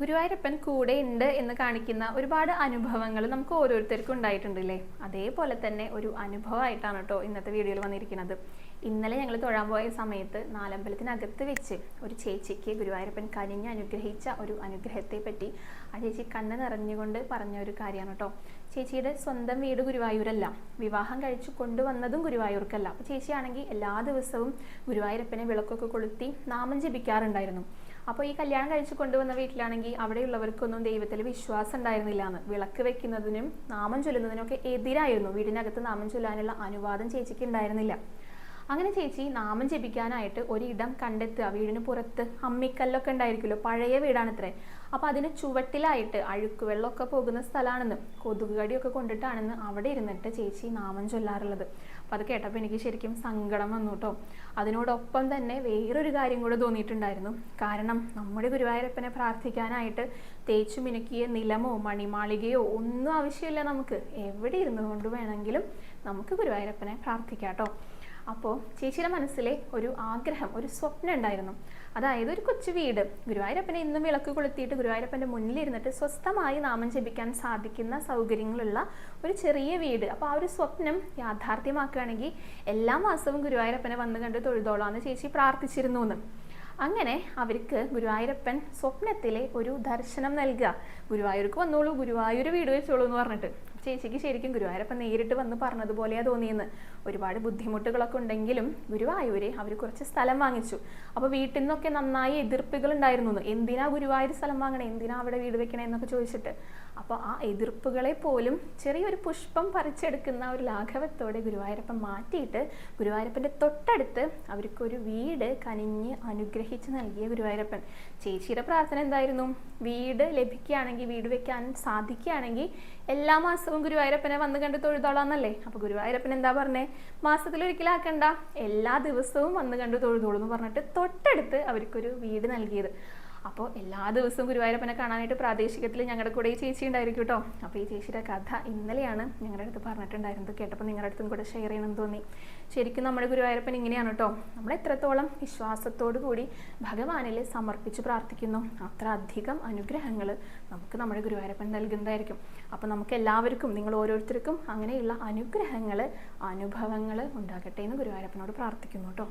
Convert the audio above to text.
ഗുരുവായൂരപ്പൻ കൂടെ ഉണ്ട് എന്ന് കാണിക്കുന്ന ഒരുപാട് അനുഭവങ്ങൾ നമുക്ക് ഓരോരുത്തർക്കും ഉണ്ടായിട്ടുണ്ടല്ലേ? അതേപോലെ തന്നെ ഒരു അനുഭവമായിട്ടാണ് കേട്ടോ ഇന്നത്തെ വീഡിയോയിൽ വന്നിരിക്കുന്നത്. ഇന്നലെ ഞങ്ങൾ തൊഴാൻ പോയ സമയത്ത് നാലമ്പലത്തിനകത്ത് വെച്ച് ഒരു ചേച്ചിക്ക് ഗുരുവായൂരപ്പൻ കനിഞ്ഞ് അനുഗ്രഹിച്ച ഒരു അനുഗ്രഹത്തെ പറ്റി ആ ചേച്ചി കണ്ണ് നിറഞ്ഞുകൊണ്ട് പറഞ്ഞ ഒരു കാര്യമാണ് കേട്ടോ. ചേച്ചിയുടെ സ്വന്തം വീട് ഗുരുവായൂരല്ല. വിവാഹം കഴിച്ചു കൊണ്ടുവന്നതും ഗുരുവായൂർക്കല്ല. അപ്പോൾ ചേച്ചിയാണെങ്കിൽ എല്ലാ ദിവസവും ഗുരുവായൂരപ്പനെ വിളക്കൊക്കെ കൊളുത്തി നാമം ജപിക്കാറുണ്ടായിരുന്നു. അപ്പോൾ ഈ കല്യാണം കഴിച്ചു കൊണ്ടുവന്ന വീട്ടിലാണെങ്കിൽ അവിടെയുള്ളവർക്കൊന്നും ദൈവത്തിൽ വിശ്വാസം ഉണ്ടായിരുന്നില്ല എന്ന് വിളക്ക് വെക്കുന്നതിനും നാമം ചൊല്ലുന്നതിനും ഒക്കെ എതിരായിരുന്നു. വീടിനകത്ത് നാമം ചൊല്ലാനുള്ള അനുവാദം ചേച്ചിക്ക് ഉണ്ടായിരുന്നില്ല. അങ്ങനെ ചേച്ചി നാമം ജപിക്കാനായിട്ട് ഒരിടം കണ്ടെത്തുക. വീടിന് പുറത്ത് അമ്മിക്കല്ലൊക്കെ ഉണ്ടായിരിക്കുമല്ലോ. പഴയ വീടാണത്രേ. അപ്പോൾ അതിന് ചുവട്ടിലായിട്ട് അഴുക്ക് വെള്ളമൊക്കെ പോകുന്ന സ്ഥലമാണെന്ന് കൊതുക് കടിയൊക്കെ കൊണ്ടിട്ടാണെന്ന് അവിടെ ഇരുന്നിട്ട് ചേച്ചി നാമം ചൊല്ലാറുള്ളത്. അപ്പോൾ അത് കേട്ടപ്പോൾ എനിക്ക് ശരിക്കും സങ്കടം വന്നു കേട്ടോ. അതിനോടൊപ്പം തന്നെ വേറൊരു കാര്യം കൂടെ തോന്നിയിട്ടുണ്ടായിരുന്നു. കാരണം നമ്മുടെ ഗുരുവായൂരപ്പനെ പ്രാർത്ഥിക്കാനായിട്ട് തേച്ചു മിനുക്കിയ നിലമോ മണിമാളികയോ ഒന്നും ആവശ്യമില്ല നമുക്ക്. എവിടെ ഇരുന്നു കൊണ്ട് വേണമെങ്കിലും നമുക്ക് ഗുരുവായൂരപ്പനെ പ്രാർത്ഥിക്കാം കേട്ടോ. അപ്പോൾ ചേച്ചിയുടെ മനസ്സിലെ ഒരു ആഗ്രഹം ഒരു സ്വപ്നം ഉണ്ടായിരുന്നു. അതായത് ഒരു കൊച്ചു വീട്. ഗുരുവായൂരപ്പനെ ഇന്നും വിളക്ക് കൊളുത്തിയിട്ട് ഗുരുവായൂരപ്പന്റെ മുന്നിലിരുന്നിട്ട് സ്വസ്ഥമായി നാമം ജപിക്കാൻ സാധിക്കുന്ന സൗകര്യങ്ങളുള്ള ഒരു ചെറിയ വീട്. അപ്പോൾ ആ ഒരു സ്വപ്നം യാഥാർത്ഥ്യമാക്കുകയാണെങ്കിൽ എല്ലാ മാസവും ഗുരുവായൂരപ്പനെ വന്ന് കണ്ട് തൊഴുതോളാന്ന് ചേച്ചി പ്രാർത്ഥിച്ചിരുന്നു എന്ന് അങ്ങനെ അവർക്ക് ഗുരുവായൂരപ്പൻ സ്വപ്നത്തിലെ ഒരു ദർശനം നൽകുക. ഗുരുവായൂർക്ക് വന്നോളൂ ഗുരുവായൂർ വീട് വെച്ചോളൂ എന്ന് പറഞ്ഞിട്ട്. ചേച്ചിക്ക് ശരിക്കും ഗുരുവായൂരപ്പൻ നേരിട്ട് വന്ന് പറഞ്ഞതുപോലെയാ തോന്നിയെന്ന്. ഒരുപാട് ബുദ്ധിമുട്ടുകളൊക്കെ ഉണ്ടെങ്കിലും ഗുരുവായൂര് അവർ കുറച്ച് സ്ഥലം വാങ്ങിച്ചു. അപ്പോൾ വീട്ടിൽ നിന്നൊക്കെ നന്നായി എതിർപ്പുകൾ ഉണ്ടായിരുന്നു എന്തിനാ ഗുരുവായൂർ സ്ഥലം വാങ്ങണേ? എന്തിനാ അവിടെ വീട് വെക്കണേ എന്നൊക്കെ ചോദിച്ചിട്ട്. അപ്പോൾ ആ എതിർപ്പുകളെ പോലും ചെറിയൊരു പുഷ്പം പറിച്ചെടുക്കുന്ന ഒരു ലാഘവത്തോടെ ഗുരുവായൂരപ്പൻ മാറ്റിയിട്ട് ഗുരുവായൂരപ്പന്റെ തൊട്ടടുത്ത് അവർക്കൊരു വീട് കനിഞ്ഞ് അനുഗ്രഹിച്ച് നൽകിയ ഗുരുവായൂരപ്പൻ. ചേച്ചിയുടെ പ്രാർത്ഥന എന്തായിരുന്നു? വീട് ലഭിക്കുകയാണെങ്കിൽ വീട് വെക്കാൻ സാധിക്കുകയാണെങ്കിൽ എല്ലാ മാസവും ഗുരുവായൂരപ്പനെ വന്ന് കണ്ട് തൊഴുതോളാന്നല്ലേ? അപ്പോൾ ഗുരുവായൂരപ്പൻ എന്താ പറഞ്ഞേ? മാസത്തിൽ ഒരിക്കലാക്കണ്ട എല്ലാ ദിവസവും വന്ന് കണ്ട് തൊഴുതോളൂ എന്ന് പറഞ്ഞിട്ട് തൊട്ടടുത്ത് അവർക്കൊരു വീട് നൽകിയത്. അപ്പോൾ എല്ലാ ദിവസവും ഗുരുവായൂരപ്പനെ കാണാനായിട്ട് പ്രാദേശികത്തിൽ ഞങ്ങളുടെ കൂടെ ഈ ചേച്ചി ഉണ്ടായിരിക്കും കേട്ടോ അപ്പോൾ ഈ ചേച്ചിയുടെ കഥ ഇന്നലെയാണ് ഞങ്ങളുടെ അടുത്ത് പറഞ്ഞിട്ടുണ്ടായിരുന്നത്. കേട്ടപ്പോൾ നിങ്ങളുടെ അടുത്തും കൂടെ ഷെയർ ചെയ്യണമെന്ന് തോന്നി. ശരിക്കും നമ്മുടെ ഗുരുവായൂരപ്പൻ ഇങ്ങനെയാണ് കേട്ടോ നമ്മൾ എത്രത്തോളം വിശ്വാസത്തോടു കൂടി ഭഗവാനിൽ സമർപ്പിച്ച് പ്രാർത്ഥിക്കുന്നു അത്ര അധികം അനുഗ്രഹങ്ങൾ നമുക്ക് നമ്മുടെ ഗുരുവായൂരപ്പൻ നൽകുന്നതായിരിക്കും. അപ്പോൾ നമുക്ക് എല്ലാവർക്കും നിങ്ങൾ ഓരോരുത്തർക്കും അങ്ങനെയുള്ള അനുഗ്രഹങ്ങൾ അനുഭവങ്ങൾ ഉണ്ടാകട്ടെ എന്ന് ഗുരുവായൂരപ്പനോട് പ്രാർത്ഥിക്കുന്നു കേട്ടോ